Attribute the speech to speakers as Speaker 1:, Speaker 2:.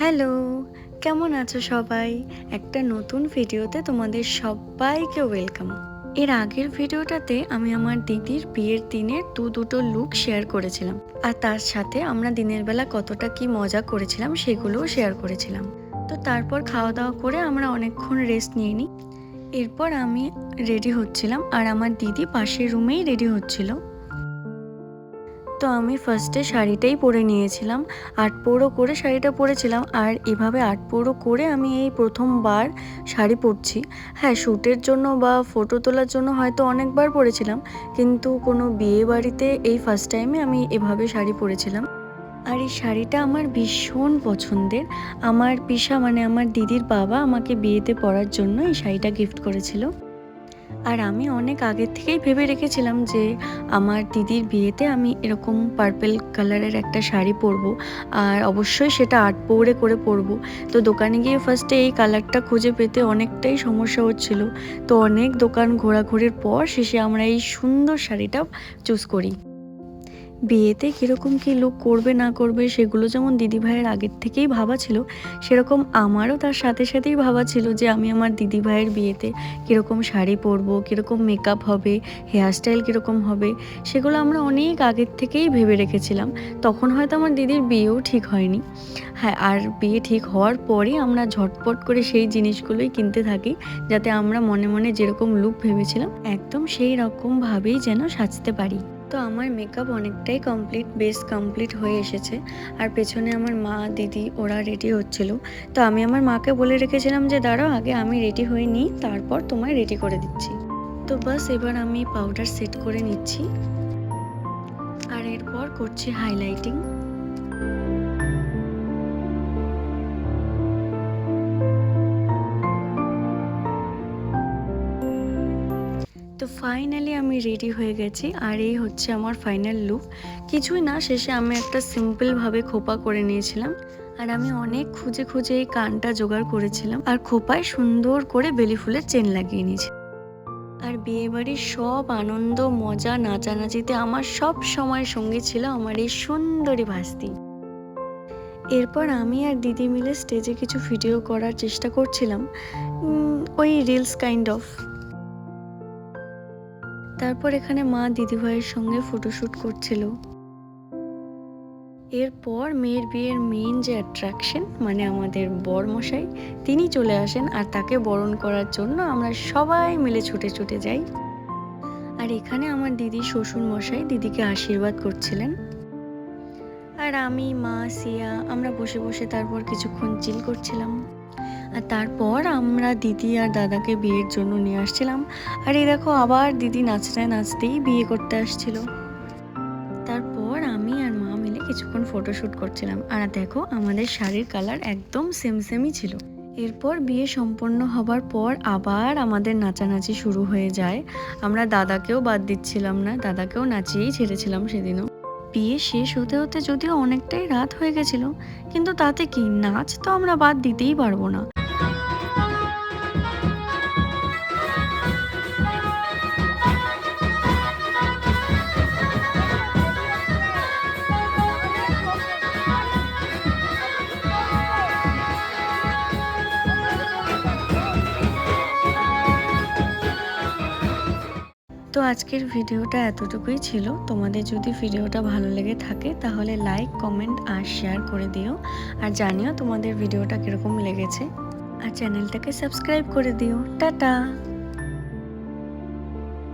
Speaker 1: Hello, কেমন আছো সবাই? একটা নতুন ভিডিওতে তোমাদের সবাইকে ওয়েলকাম। এর আগের ভিডিওটাতে আমি আমার দিদির বিয়ের দিনের দু দুটো লুক শেয়ার করেছিলাম। আর তার সাথে আমরা দিনের বেলা কতটা কি মজা করেছিলাম সেগুলোও শেয়ার করেছিলাম। তো তারপর খাওয়া দাওয়া করে আমরা অনেকক্ষণ রেস্ট নিয়ে নিই। এরপর আমি রেডি হচ্ছিলাম আর আমার দিদি পাশের রুমেই রেডি হচ্ছিল। তো আমি ফার্স্টে শাড়িটাই পরে নিয়েছিলাম। আট পৌড়ো করে শাড়িটা পরেছিলাম আর এভাবে আট পৌড়ো করে আমি এই প্রথমবার শাড়ি পরছি। হ্যাঁ শ্যুটের জন্য বা ফটো তোলার জন্য হয়তো অনেকবার পরেছিলাম, কিন্তু কোনো বিয়ে বাড়িতে এই ফার্স্ট টাইমে আমি এভাবে শাড়ি পরেছিলাম। আর এই শাড়িটা আমার ভীষণ পছন্দের। আমার পিসা মানে আমার দিদির বাবা আমাকে বিয়েতে পরার জন্য এই শাড়িটা গিফট করেছিল। আর আমি অনেক আগের থেকেই ভেবে রেখেছিলাম যে আমার দিদির বিয়েতে আমি এরকম পার্পেল কালারের একটা শাড়ি পরবো আর অবশ্যই সেটা আট পৌড়ে করে পরবো। তো দোকানে গিয়ে ফার্স্টে এই কালারটা খুঁজে পেতে অনেকটাই সমস্যা হচ্ছিল। তো অনেক দোকান ঘোরাঘুরির পর শেষে আমরা এই সুন্দর শাড়িটা চুজ করি। বিয়েতে কীরকম কী লুক করবে, না করবে, সেগুলো যেমন দিদিভাইয়ের আগের থেকেই ভাবা ছিল, সেরকম আমারও তার সাথে সাথেই ভাবা ছিল যে আমি আমার দিদিভাইয়ের বিয়েতে কীরকম শাড়ি পরবো, কীরকম মেকআপ হবে হেয়ারস্টাইল কীরকম হবে, সেগুলো আমরা অনেক আগের থেকেই ভেবে রেখেছিলাম। তখন হয়তো আমার দিদির বিয়েও ঠিক হয়নি। হ্যাঁ আর বিয়ে ঠিক হওয়ার পরই আমরা ঝটপট করে সেই জিনিসগুলোই কিনতে থাকি, যাতে আমরা মনে মনে যেরকম লুক ভেবেছিলাম, একদম সেই রকমভাবেই যেন সাজতে পারি। তো আমার মেকআপ অনেকটাই কমপ্লিট বেশ কমপ্লিট হয়ে এসেছে। আর পেছনে আমার মা, দিদি, ওরা রেডি হচ্ছিল। তো আমি আমার মাকে বলে রেখেছিলাম যে, দাঁড়াও, আগে আমি রেডি হয়ে নিই, তারপর তোমায় রেডি করে দিচ্ছি। তো বাস, এবার আমি পাউডার সেট করে নিচ্ছি। আর এরপর করছি হাইলাইটিং তো ফাইনালি আমি রেডি হয়ে গেছি, আর এই হচ্ছে আমার ফাইনাল লুক কিছুই না, শেষে আমি একটা সিম্পলভাবে খোপা করে নিয়েছিলাম, আর আমি অনেক খুঁজে খুঁজে এই কানটা জোগাড় করেছিলাম, আর খোপায় সুন্দর করে বেলি ফুলের চেন লাগিয়ে নিয়েছি। আর বিয়েবাড়ির সব আনন্দ, মজা, নাচানাচিতে আমার সব সময় সঙ্গী ছিল আমার এই সুন্দরী ভাস্তি। এরপর আমি আর দিদি মিলে স্টেজে কিছু ভিডিও করার চেষ্টা করছিলাম ওই রিলস কাইন্ড অফ তারপর এখানে মা দিদিভাইয়ের সঙ্গে ফটোশ্যুট করছিল। এরপর মেয়ের বিয়ের মেইন যে অ্যাট্রাকশন মানে আমাদের বরমশাই, তিনি চলে আসেন আর তাকে বরণ করার জন্য আমরা সবাই মিলে ছুটে ছুটে যাই। আর এখানে আমার দিদি শ্বশুর মশাই দিদিকে আশীর্বাদ করছিলেন। আর আমি, মা, সিয়া, আমরা বসে বসে তারপর কিছুক্ষণ চিল করছিলাম। আর তারপর আমরা দিদি আর দাদাকে বিয়ের জন্য নিয়ে আসছিলাম। আর এই দেখো আবার দিদি নাচতে নাচতেই বিয়ে করতে আসছিল। তারপর আমি আর মা মিলে কিছুক্ষণ ফটোশ্যুট করছিলাম। আর দেখো আমাদের শাড়ির কালার একদম সেম সেমই ছিল। এরপর বিয়ে সম্পন্ন হবার পর আবার আমাদের নাচানাচি শুরু হয়ে যায়। আমরা দাদাকেও বাদ দিচ্ছিলাম না, দাদাকেও নাচিয়েই ছেড়েছিলাম সেদিনও। বিয়ে শেষ হতে হতে যদিও অনেকটাই রাত হয়ে গেছিল, কিন্তু তাতে কি নাচ তো আমরা বাদ দিতেই পারব না। তো আজকের ভিডিওটা এতটুকুই ছিল। তোমাদের যদি ভিডিওটা ভালো লেগে থাকে তাহলে লাইক কমেন্ট আর শেয়ার করে দিও। আর জানিও তোমাদের ভিডিওটা কীরকম লেগেছে। আর চ্যানেলটাকে সাবস্ক্রাইব করে দিও। টাটা!